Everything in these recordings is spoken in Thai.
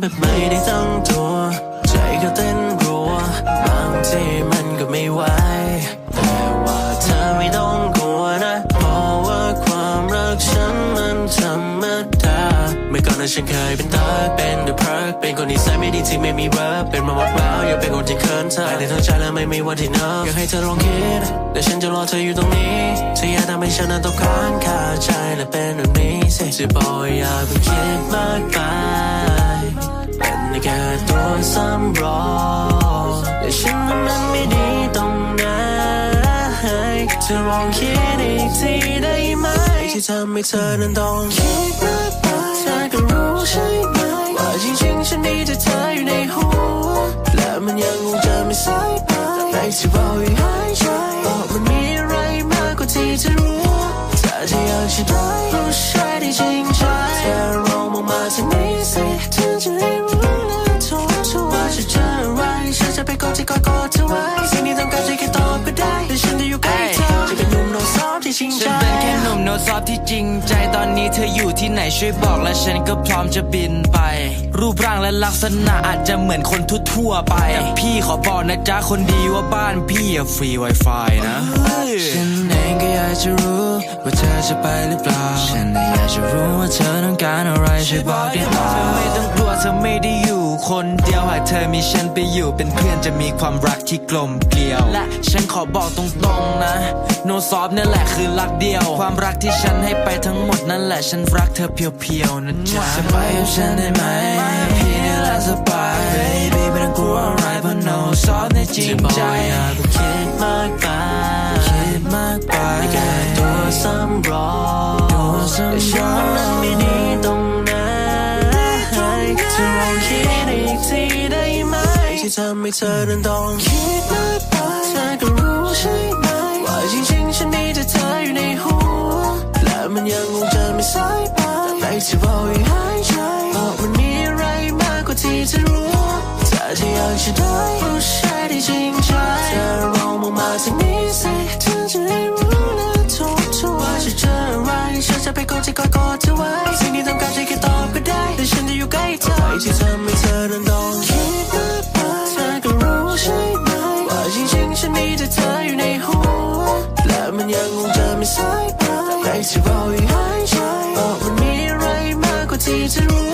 แบบไม่ได้ตั้งตัว ใจก็เต้นรัว บางทีมันก็ไม่ไหว แต่ว่าเธอไม่ต้องกลัวนะ เพราะว่าความรักฉันมันธรรมดาเมื่อก่อนนั้นฉันเคยเป็นตาเป็นเดอะพรักเป็นคนที่ใส่ไม่ดีที่ไม่มีรักเป็นมาหมดแล้วอยากเป็นคนที่เคินเธอในทั้งใจและไม่มีวันที่นับอยากให้เธอลองคิดและฉันจะรอเธออยู่ตรงนี้เธออยากทำให้ฉันนั้นต้องค้างคาใจและเป็นแบบนี้สิจะบอกอย่าเพิ่งคิดมากไป เป็นแค่ตัวสำรองแต่ฉันว่ามันไม่ดีตรงไหนเธอลองคิดอีกทีได้ไหมที่ทำให้เธอนั้นต้องคิดมากไปเธอก็รู้ใช่ไหมว่าจริงๆฉันมีแต่เธออยู่ในหัวและมันยังคงจะไม่สายไปในที่เราอยู่หายใจบอกมันมีอะไรมากกว่าที่เธอรู้ถ้าจะอยากจะได้ผู้ชายที่จริงใจเธอลองมองมาทางนี้สิ จริงใจตอนนี้เธออยู่ที่ไหนช่วยบอกและฉันก็พร้อมจะบินไป รูปร่างและลักษณะอาจจะเหมือนคนทั่วๆไป แต่พี่ขอบอกนะจ๊ะคนดีว่าบ้านพี่อะฟรี Wi-Fi นะฉันเองก็อยากจะรู้ว่าเธอจะไปหรือเปล่า ฉันน่ะอยากจะรู้ว่าเธอต้องการอะไรช่วยบอกได้ไหมเธอไม่ต้องกลัวเธอไม่ได้อยู่คน เดียวหากเธอมีฉันไปอยู่เป็นเพื่อนจะมีความรักที่กลมเกลียว และฉันขอบอกตรงๆนะ โนซอฟนี่แหละคือรักเดียว ความรักที่ฉันให้ไปทั้งหมดนั่นแหละฉันรักเธอเพียวๆนะจ๊ะจะไปกับฉันได้ไหมพี่นี่แหละสบาย baby ไม่ต้องกลัวอะไรเพราะโนซอฟนี่จริงจะบอกใจอย่าเพิ่งคิดมากไปคิดมากไปแค่ตัวสำรอง ทำให้เธอนั้นต้องคิดมากไปเธอก็รู้ใช่ไหมว่าจริงๆฉันมีแต่เธออยู่ในหัวและมันยังคงจะไม่สายไปในที่เราอยู่หายใจบอกมันมีอะไรมากกว่าที่เธอรู้ถ้าจะอยากจะได้ผู้ชายที่จริงใจเธอลองมองมาทางนี้สิเธอจะได้รู้และทบทวนว่าจะเจออะไรฉันจะเป็นคนที่กอดกอดเธอไว้สิ่งที่ต้องการจะแค่ตอบก็ได้แต่ฉันจะอยู่ใกล้เธอไปที่ทำให้เธอ ไม่สายไปแต่ที่เรายังหายใจบอกมันมีอะไรมากกว่าที่จะรู้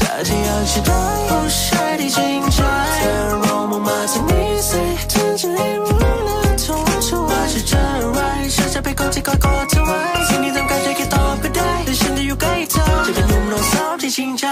ถ้าที่อยากจะได้ผู้ชายที่จริงใจเธอลอมองมาทางนี้สิเธอจะได้รู้และทุกชัวว่าจะเจออะไรฉันจะไปกอดที่กอดกอดเธอไว้สิ่งที่ทำการจะแค่ตอบก็ได้แต่ฉันจะอยู่ใกล้เธอจะเป็นหนุ่มน้องสาวที่จริงใจ